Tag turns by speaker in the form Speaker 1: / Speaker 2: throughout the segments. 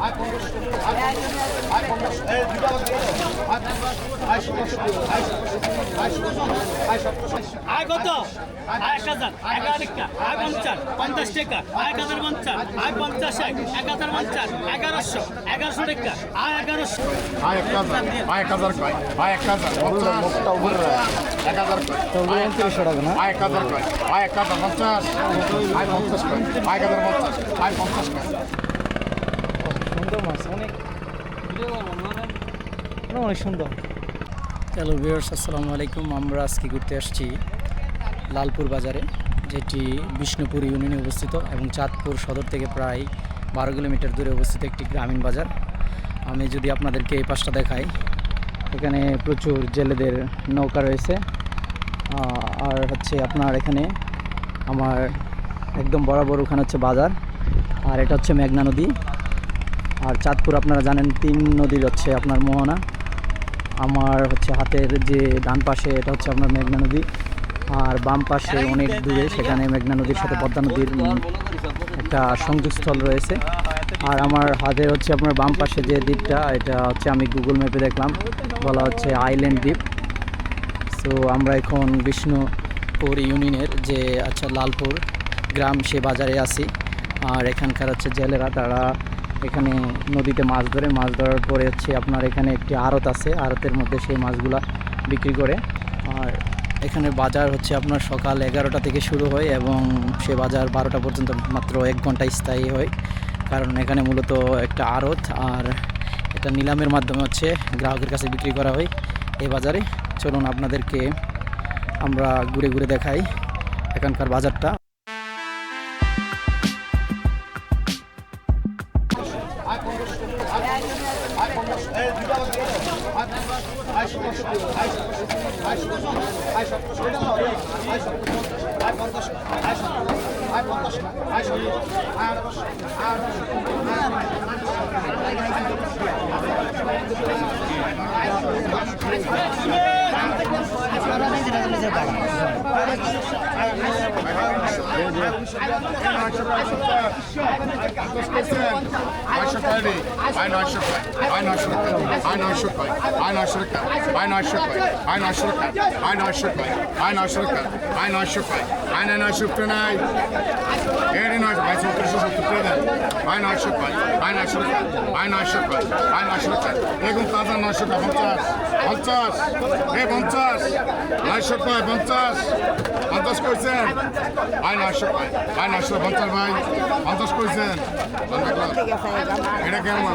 Speaker 1: আয় কত আয় এক হাজার এগারো টাকা আয় পঞ্চাশ পঞ্চাশ টাকা আয় এক হাজার পঞ্চাশ আয় পঞ্চাশ এক এক হাজার পঞ্চাশ এগারোশো এগারোশো টাকা আয় এগারোশো
Speaker 2: আয় এক হাজার আয় এক হাজার কয় আয় এক হাজার এক হাজার কয়
Speaker 3: উনত্রিশশো টাকা না
Speaker 2: আয় এক হাজার কয় আয় এক হাজার পঞ্চাশ আয় পঞ্চাশ কয় আয় এক হাজার পঞ্চাশ আয় পঞ্চাশ কয়
Speaker 3: সুন্দর মাছ অনেক না, অনেক সুন্দর। হ্যালো ভিউয়ার্স আসসালামু আলাইকুম। আমরা আজকে ঘুরতে আসছি লালপুর বাজারে যেটি বিষ্ণুপুর ইউনিয়নে অবস্থিত এবং চাঁদপুর সদর থেকে প্রায় বারো কিলোমিটার দূরে অবস্থিত একটি গ্রামীণ বাজার। আমি যদি আপনাদেরকে এই পাশটা দেখাই এখানে প্রচুর জেলেদের নৌকা রয়েছে। আর হচ্ছে আপনার এখানে আমার একদম বরাবর ওখানে হচ্ছে বাজার আর এটা হচ্ছে মেঘনা নদী। আর চাঁদপুর আপনারা জানেন, তিন নদীর হচ্ছে আপনার মোহনা। আমার হচ্ছে হাতের যে ডান পাশে, এটা হচ্ছে আপনার মেঘনা নদী। আর বাম পাশে অনেক দূরে, সেখানে মেঘনা নদীর সাথে পদ্মা নদীর একটা সংযোগস্থল রয়েছে। আর আমার হাতের হচ্ছে আপনার বাম পাশে যে দ্বীপটা, এটা হচ্ছে আমি গুগল ম্যাপে দেখলাম। বলা হচ্ছে আইল্যান্ড দ্বীপ। সো আমরা এখন বিষ্ণুপুর ইউনিয়নের যে আচ্ছা লালপুর গ্রাম, সে বাজারে আছি। আর এখানকার হচ্ছে জেলেরা, তারা এখানে নদীতে মাছ ধরে, মাছ ধরার পরে হচ্ছে আপনার এখানে একটি আড়ত আছে, আড়তের মধ্যে সেই মাছগুলা বিক্রি করে। আর এখানে বাজার হচ্ছে আপনার সকাল এগারোটা থেকে শুরু হয় এবং সে বাজার বারোটা পর্যন্ত মাত্র এক ঘণ্টা স্থায়ী হয়। কারণ এখানে মূলত একটা আড়ত আর এটা নিলামের মাধ্যমে হচ্ছে গ্রাহকের কাছে বিক্রি করা হয় এই বাজারে। চলুন আপনাদেরকে আমরা ঘুরে ঘুরে দেখাই এখানকার বাজারটা।
Speaker 2: আয় এরকম তাজা নয়শো পঞ্চাশ পঞ্চাশ। এ, পঞ্চাশ। নয়শো কয় পঞ্চাশ। পঞ্চাশ কইছেন? আয় নয়শো কয় আয় নয়শো পঞ্চাশ ভাই। পঞ্চাশ কইছেন? এটা কেমন?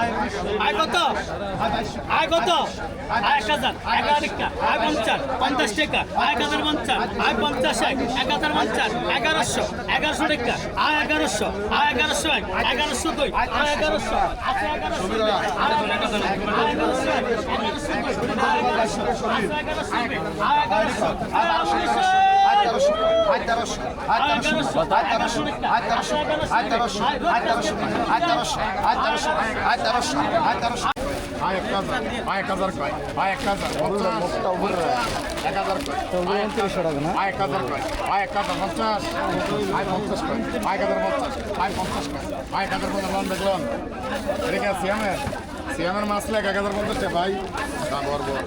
Speaker 1: আয় কত? আয় কত? আয় এক হাজার এগারো টাকা আয় পঞ্চাশ পঞ্চাশ টাকা আয় এক হাজার পঞ্চাশ আয় পঞ্চাশ এক এক হাজার পঞ্চাশ এগারোশো এগারোশো টাকা আয় এগারোশো আয় এগারোশো এক এগারোশো দুই আয় এগারোশো আছে এগারোশো এগারোশো এগারোশো এক, এগারোশো
Speaker 2: সিয়ামের মাছ এক এক হাজার পঞ্চাশটা ভাই দাম বরবর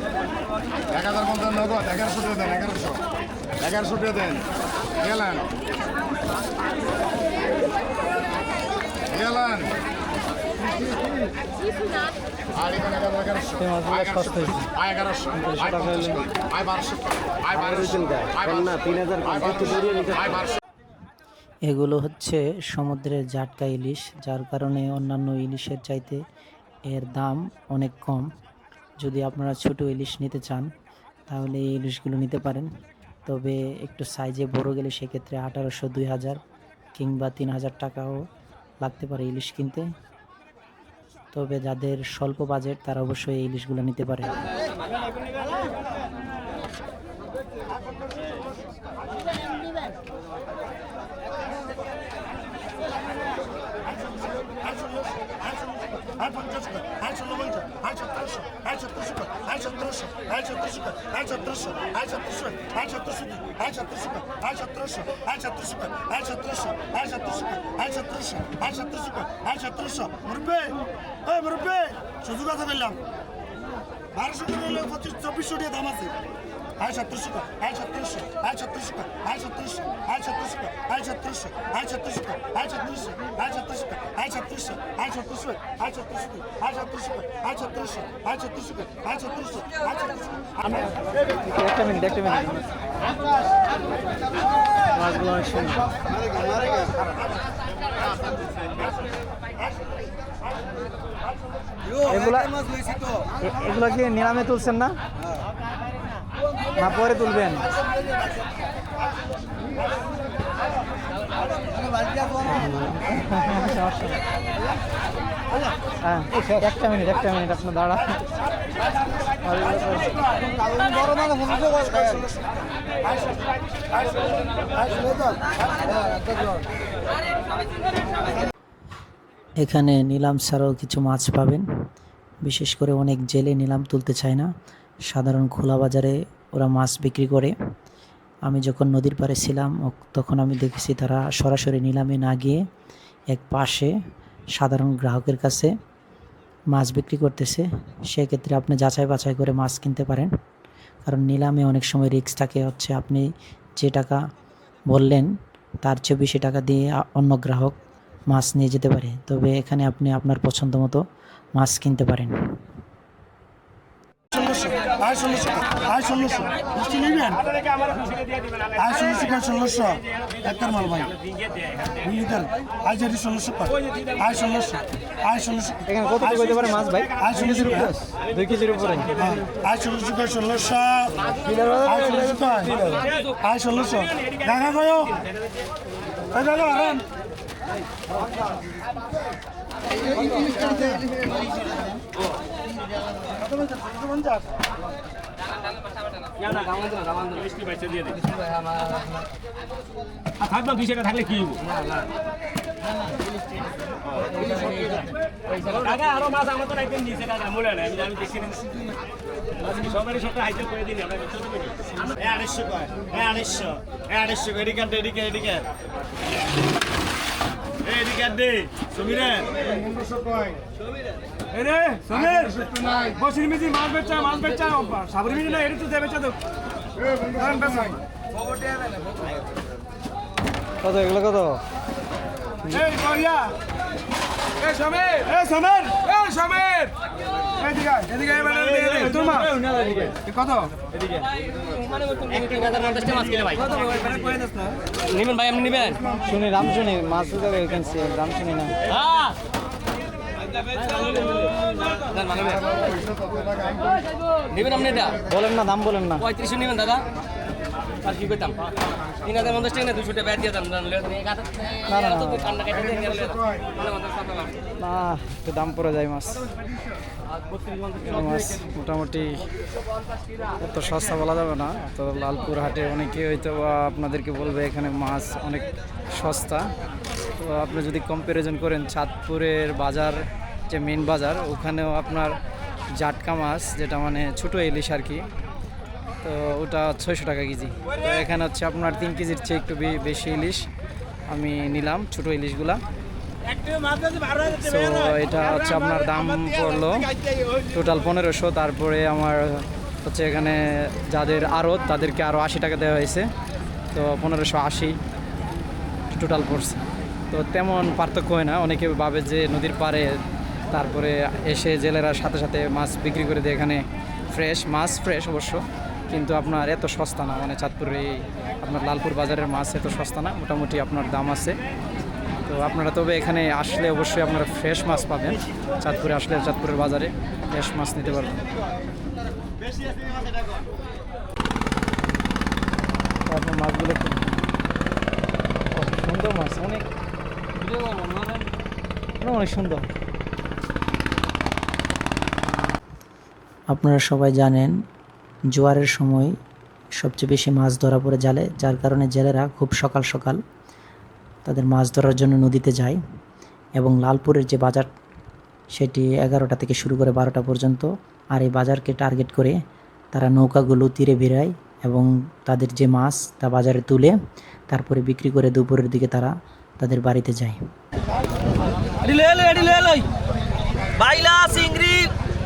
Speaker 2: এক হাজার পঞ্চাশ নগদ এগারোশো দেন এগারোশো এগারোশো। টাকা দেন গেলেন গেলেন
Speaker 4: এগুলো হচ্ছে সমুদ্রের জাটকা ইলিশ যার কারণে অন্যান্য ইলিশের চাইতে এর দাম অনেক কম। যদি আপনারা ছোট ইলিশ নিতে চান তাহলে এই ইলিশগুলো নিতে পারেন। তবে একটু সাইজে বড় গেলে সেক্ষেত্রে আঠারোশো, দুই হাজার কিংবা তিন হাজার টাকাও লাগতে পারে ইলিশ কিনতে। তবে যাদের স্বল্প বাজেট তারা অবশ্যই এই ইলিশগুলো নিতে পারে।
Speaker 5: আর পঞ্চাশ কর আর ষোলপঞ্চ আর সতেরোশো আর সতেরোশো কর আর সতেরোশো আর সতেরোশো কর আর সতেরোশো আর সতেরোশো আর সতেরোশো আর সতেরোশো কর আর সতেরোশো আর সতেরোশো কর আর সতেরোশো আর সতেরোশো কর আর সতেরোশো আর সতেরোশো কর আর সতেরোশো মুরব্বে ওই মুরব্বে শুধু কথা বললাম বারোশো করে পঁচিশ চব্বিশশো টাকা দাম আছে আয় সতেরোশো আয় সতেরোশো আয় সতেরোশো আয় সতেরোশো আয় সতেরোশো আয় সতেরোশো আয় সতেরোশো আয় সতেরোশো আয় সতেরোশো আয় সতেরোশো আয় সতেরোশো আয় সতেরোশো আয় সতেরোশো আয় সতেরোশো আয় সতেরোশো আয় সতেরোশো আয় সতেরোশো
Speaker 3: একটা মিনিট একটা মিনিট মাছগুলো অনেক এগুলা এগুলা কি নিলামে তুলছেন না না পরে তুলবেন। হ্যাঁ একটা মিনিট একটা মিনিট আপনার দাঁড়া
Speaker 4: এখানে নিলাম ছাড়াও কিছু মাছ পাবেন। বিশেষ করে অনেক জেলে নিলাম তুলতে চায় না। সাধারণ খোলা বাজারে ওরা মাছ বিক্রি করে। আমি যখন নদীর পাড়ে ছিলাম তখন আমি দেখেছি তারা সরাসরি নিলামে না গিয়ে এক পাশে সাধারণ গ্রাহকের কাছে মাছ বিক্রি করতেছে। সেক্ষেত্রে আপনি যাচাই বাছাই করে মাছ কিনতে পারেন। কারণ নিলামে অনেক সময় রিস্ক থাকে হচ্ছে আপনি যে টাকা বললেন, তার চেয়ে বেশি টাকা দিয়ে অন্য গ্রাহক মাছ নিয়ে যেতে পারে। তবে এখানে আপনি আপনার পছন্দ মতো মাছ কিনতে পারেন।
Speaker 5: আয় ষোলোশো আয় ষোলোশো। মিষ্টি নিবেন? আয় ষোলোশো কয় ষোলোশো? একটার মাল ভাই। লিটার। আয় ষোলোশো কয় আয় ষোলোশো আয় ষোলোশো।
Speaker 3: এখানে কত পারে মাছ ভাই?
Speaker 5: আয় ষোলোশো কয়
Speaker 3: দুই কেজির উপরে।
Speaker 5: হ্যাঁ, আয় ষোলোশো কয় ষোলোশো? আয় ষোলোশো কয় আয় ষোলোশো। দেখা আরাম।
Speaker 1: থাকলাম তুই সেটা থাকলে কি কাকা আরও মাছ আমার তো আইটেম নিয়েছে কাকা মনে নাই আমি আমি দেখে নিচ্ছি সবারই সবটা হাইজেল করে দিন আমরা আড়াইশো কয় হ্যাঁ আড়াইশো হ্যাঁ আড়াইশো এদিকে এদিকে এদিকে এদিকে দে সমীরেন পনেরোশো কয়
Speaker 6: এরে সমীর! বসির মিজি মাছ বেচা মাছ বেচা সাবরি মিজি না এর তো দেবে তো
Speaker 3: কত এগুলো কত
Speaker 6: এই করিয়া এই সমীর! এই সমীর! এই সমীর! এদিকে এদিকে আয়, এদিকে তোর মা। এ কত
Speaker 1: নিবেন ভাই আপনি নিবেন
Speaker 3: শুনি রাম শুনি মাছ রাম শুনি না।
Speaker 1: হ্যাঁ। নিবেন আপনি এটা?
Speaker 3: বলেন না দাম বলেন না।
Speaker 1: পঁয়ত্রিশশো নেবেন দাদা। আর কি করতাম তিন হাজার পঞ্চাশ টাকা না দুশো টাকা ব্যাট দিয়ে দাম
Speaker 3: না, না, একটু দাম পড়ে যায় মাছ। মাছ মোটামুটি এত সস্তা বলা যাবে না। তো লালপুর হাটে অনেকে হয়তো বা আপনাদেরকে বলবে এখানে মাছ অনেক সস্তা। তো আপনি যদি কম্প্যারিজন করেন চাঁদপুরের বাজার যে মেন বাজার, ওখানেও আপনার জাটকা মাছ, যেটা মানে ছোটো ইলিশ আর কি। তো ওটা ছয়শো টাকা কেজি। তো এখানে হচ্ছে আপনার তিন কেজির চেয়ে একটু বেশি ইলিশ আমি নিলাম, ছোটো ইলিশগুলা। তো এটা হচ্ছে আপনার দাম পড়ল টোটাল পনেরোশো, তারপরে আমার হচ্ছে এখানে যাদের আড়ত তাদেরকে আরও আশি টাকা দেওয়া হয়েছে। তো পনেরোশো আশি টোটাল পড়ছে। তো তেমন পার্থক্য হয় না, অনেকে ভাবে যে নদীর পাড়ে তারপরে এসে জেলেরা সাথে সাথে মাছ বিক্রি করে দেয় এখানে ফ্রেশ মাছ ফ্রেশ অবশ্য। কিন্তু আপনার এত সস্তা না মানে চাঁদপুরে এই আপনার লালপুর বাজারের মাছ এত সস্তা না মোটামুটি আপনার দাম আছে। তো আপনারা তবে এখানে আসলে অবশ্যই আপনারা ফ্রেশ মাছ পাবেন। চাঁদপুরে আসলে চাঁদপুরের বাজারে ফ্রেশ মাছ নিতে পারবেন। মাছগুলো খুব সুন্দর মাছ অনেক অনেক সুন্দর।
Speaker 4: আপনারা সবাই জানেন, জোয়ারের সময় সবচেয়ে বেশি মাছ ধরা পড়ে জালে, যার কারণে জেলেরা খুব সকাল সকাল তাদের মাছ ধরার জন্য নদীতে যায় এবং লালপুরের যে বাজার, সেটি এগারোটা থেকে শুরু করে বারোটা পর্যন্ত আর এই বাজারকে টার্গেট করে তারা নৌকাগুলো তীরে ভিড়ায় এবং তাদের যে মাছ তা বাজারে তুলে তারপরে বিক্রি করে দুপুরের দিকে তারা তাদের বাড়িতে যায়।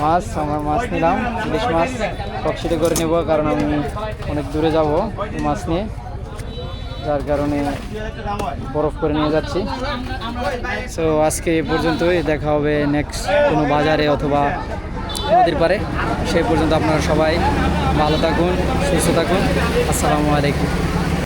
Speaker 3: মাছ, আমার মাছ নিলাম, ইলিশ মাছ কক্সিটে করে নেব, কারণ আমি অনেক দূরে যাব মাছ নিয়ে। যার কারণে বরফ করে নিয়ে যাচ্ছি। সো আজকে এ পর্যন্তই, দেখা হবে নেক্সট কোনো বাজারে অথবা নদীর পারে সেই পর্যন্ত আপনারা সবাই ভালো থাকুন, সুস্থ থাকুন। আসসালামু আলাইকুম।